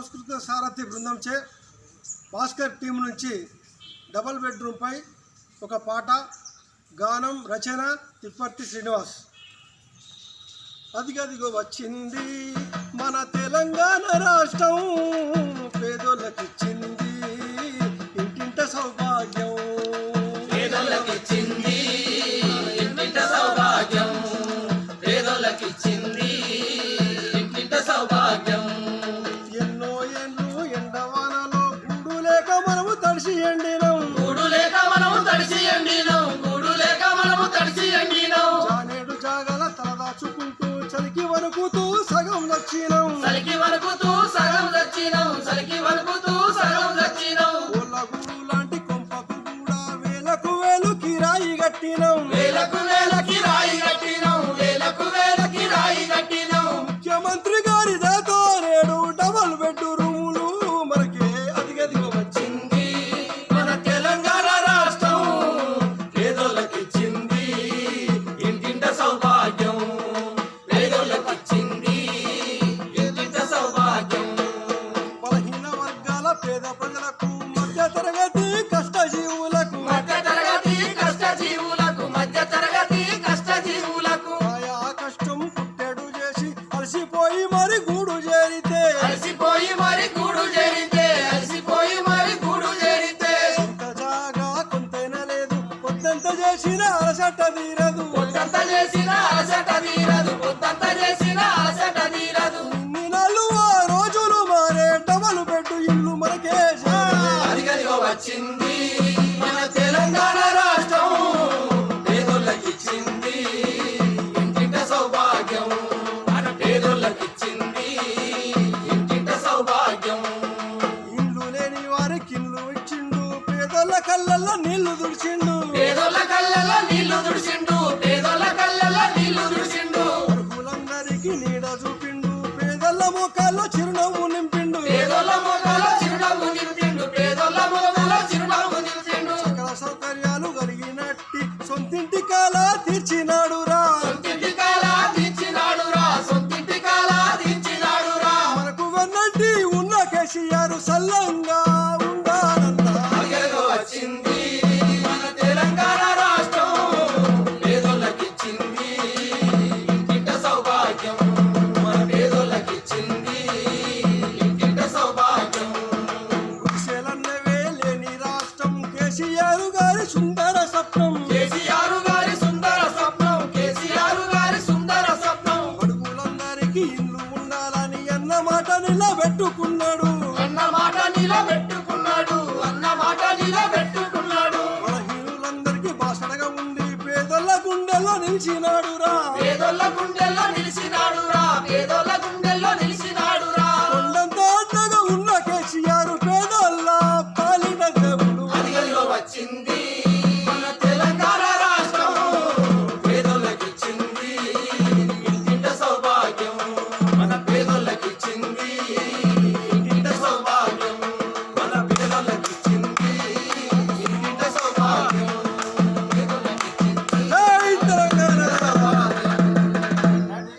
పురస్కృత సారథి బృందంచే భాస్కర్ టీం నుంచి డబల్ బెడ్రూమ్పై ఒక పాట గానం రచన తిప్పర్తి శ్రీనివాస్. అదిగదిగో వచ్చింది మన తెలంగాణ రాష్ట్రం. పేదోళ్ళకిచ్చింది ఇంటింట సౌభాగ్యం. పేదోళ్ళకిచ్చింది వణుకుతూ సగం నచ్చినం సలికి వణుకుతూ సగం దచ్చినం సలికి వణుకుతూ సగం ఊళ్ళ గూడు లాంటి కొంపకు కూడా వేలకు వేలు కిరాయి కట్టినం. పేద ప్రజలకు మధ్య తరగతి కష్టజీవులకు మధ్య తరగతి కష్ట జీవులకు మధ్య తరగతి కష్ట జీవులకు ఆయా కష్టం పుట్టెడు చేసి అలసిపోయి మరి గూడు చేరితే అలసిపోయి మరి గూడు చేరితే అలసిపోయి మరి గూడు చేరితే. కొంత జాగా కొంతైనా లేదు కొంతంత చేసిన అలసట తీరదు. పొద్దంత చేసిన అలసట తీరదు పొద్దంత చేసిన వచ్చింది మన తెలంగాణ రాష్ట్రం. పేదోళ్ళకిచ్చింది ఇంటింట సౌభాగ్యం. మన పేదోళ్ళకిచ్చింది ఇంటింట సౌభాగ్యం. ఇల్లు లేని వారికి ఇల్లు ఇచ్చిండు. పేదోళ్ళ కళ్ళల్లో నీళ్ళు దుడిచిండు. పేదోళ్ళ కళ్ళల్లో నీళ్ళు దుడిసిండు పేదోళ్ళ కళ్ళల్లో నీళ్ళు దుడిసిండు అర్హులందరికీ నీడ చూపిండు. పేదోళ్ళ మోకాల్లో చిరునవ్వు నింపిండు నిలబెట్టుకున్నాడు అన్న మాట నిలబెట్టుకున్నాడు. అన్న మాట నిలబెట్టుకున్నాడు బలహీనులందరికీ బాసడగా ఉండి పేదల గుండెల్లో నిలిచినాడు రా పేదోళ్ళ గుండె